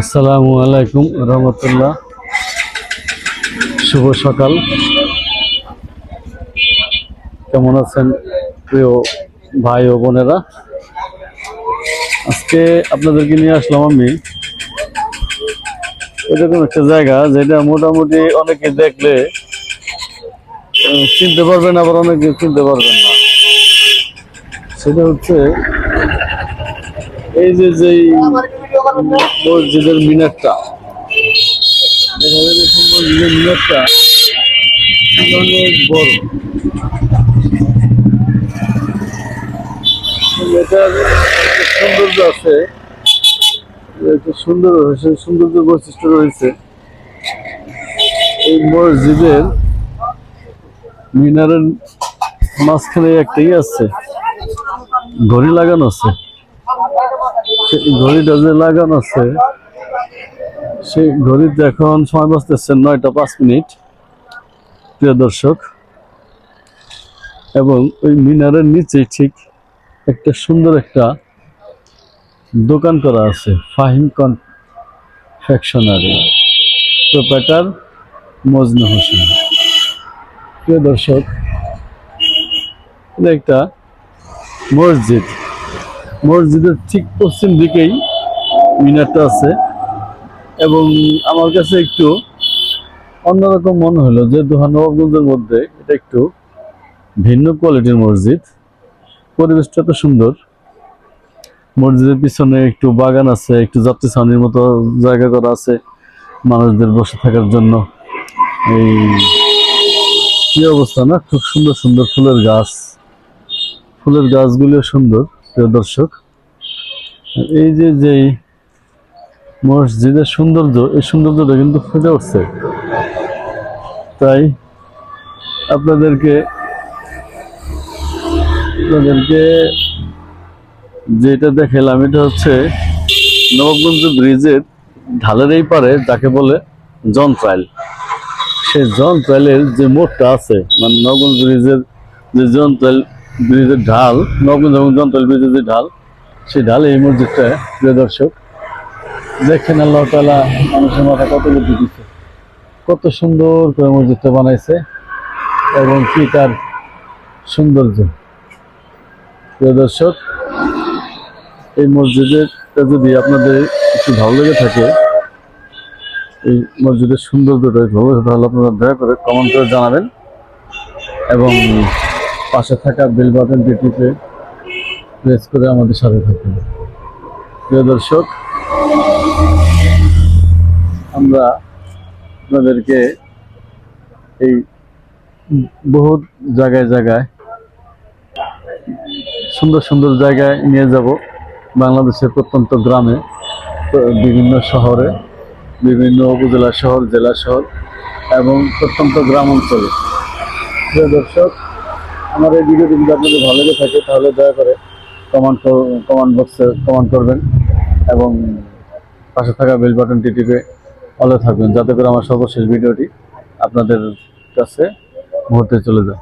আসসালামু আলাইকুম রহমতুল্লাহ। শুভ সকাল। কেমন আছেন প্রিয় ভাই ও বোনেরা? আজকে আপনাদেরকে নিয়ে আসলাম আমি এরকম একটা জায়গা যেটা মোটামুটি অনেকে দেখলে চিনতে পারবেন, আবার অনেকে চিনতে পারবেন না। সেটা হচ্ছে এই যে যেই মসজিদের মিনারটা দেখা যাচ্ছে মসজিদের মিনারটা। অনেক বড় সৌন্দর্য আছে। একটা সুন্দর সৌন্দর্য বৈশিষ্ট্য রয়েছে। এই মসজিদের মিনারের মাঝখানে একটা ইয়ে আছে। ঘড়ি লাগানো আছে। ঘড়িটা যে লাগানো আছে, সেই ঘড়িতে এখন সময় বাঁচতেছে নয়টা পাঁচ মিনিট, প্রিয় দর্শক। এবং ওই মিনারের নিচে ঠিক একটা সুন্দর একটা দোকান করা আছে, ফাহিম কনফেকশনারি। প্রোপাইটার মজনু হোসেন। প্রিয় দর্শক একটা মসজিদ। মসজিদের ঠিক পশ্চিম দিকেই মিনারটা আছে। এবং আমার কাছে একটু অন্যরকম মনে হলো যে দুহান নবাবগঞ্জের মধ্যে এটা একটু ভিন্ন কোয়ালিটির মসজিদ। পরিবেশটা তো সুন্দর। মসজিদের পিছনে একটু বাগান আছে, একটু যাত্রী ছাউনির মতো জায়গা করা আছে মানুষদের বসে থাকার জন্য। এই কি অবস্থা না? খুব সুন্দর সুন্দর ফুলের গাছ। ফুলের গাছগুলিও সুন্দর। প্রিয় দর্শক, এই যে যেই মসজিদের সৌন্দর্য, এই সৌন্দর্যটা কিন্তু ফুটে উঠছে। তাই আপনাদেরকে আপনাদেরকে যেটা দেখালাম এটা হচ্ছে নবগঞ্জ ব্রিজের ঢালের এই পারে যাকে বলে জন ট্রাইল সেই জন ট্রাইলের যে মোড়টা আছে মানে নবগঞ্জ ব্রিজের যে জন ট্রাইল ব্রিজের ঢাল নবগঞ্জ এবং জন ট্রাইল ব্রিজের যে ঢাল, সেই ঢালে এই মসজিদটা, প্রিয় দর্শক, দেখেন আল্লাহ তালা মানুষের মাথা কত বুদ্ধি দিচ্ছে কত সুন্দর করে মসজিদটা বানাইছে এবং কি তার সৌন্দর্য। প্রিয় দর্শক, এই মসজিদেরটা যদি আপনাদের একটু ভালো লেগে থাকে, এই মসজিদের সৌন্দর্যটা ভালো তাহলে আপনারা দয়া করে কমেন্ট করে জানাবেন এবং পাশে থাকা বেল বাটনটি টিপে প্রেস করে আমাদের সাথে থাকবেন। প্রিয় দর্শক, আমরা আপনাদেরকে এই বহুত জায়গায় জায়গায়, সুন্দর সুন্দর জায়গায় নিয়ে যাব। বাংলাদেশের প্রত্যন্ত গ্রামে, বিভিন্ন শহরে, বিভিন্ন উপজেলা শহর, জেলা শহর এবং প্রত্যন্ত গ্রাম অঞ্চলে। প্রিয় দর্শক আমার এই ভিডিওটি যদি আপনাদের ভালো লেগে থাকে, তাহলে দয়া করে কমেন্ট কমেন্ট বক্সে কমেন্ট করবেন এবং পাশে থাকা বেল বাটনটি টিপে অলে থাকবেন, যাতে করে আমার সর্বশেষ ভিডিওটি আপনাদের কাছে মুহূর্তে চলে যায়।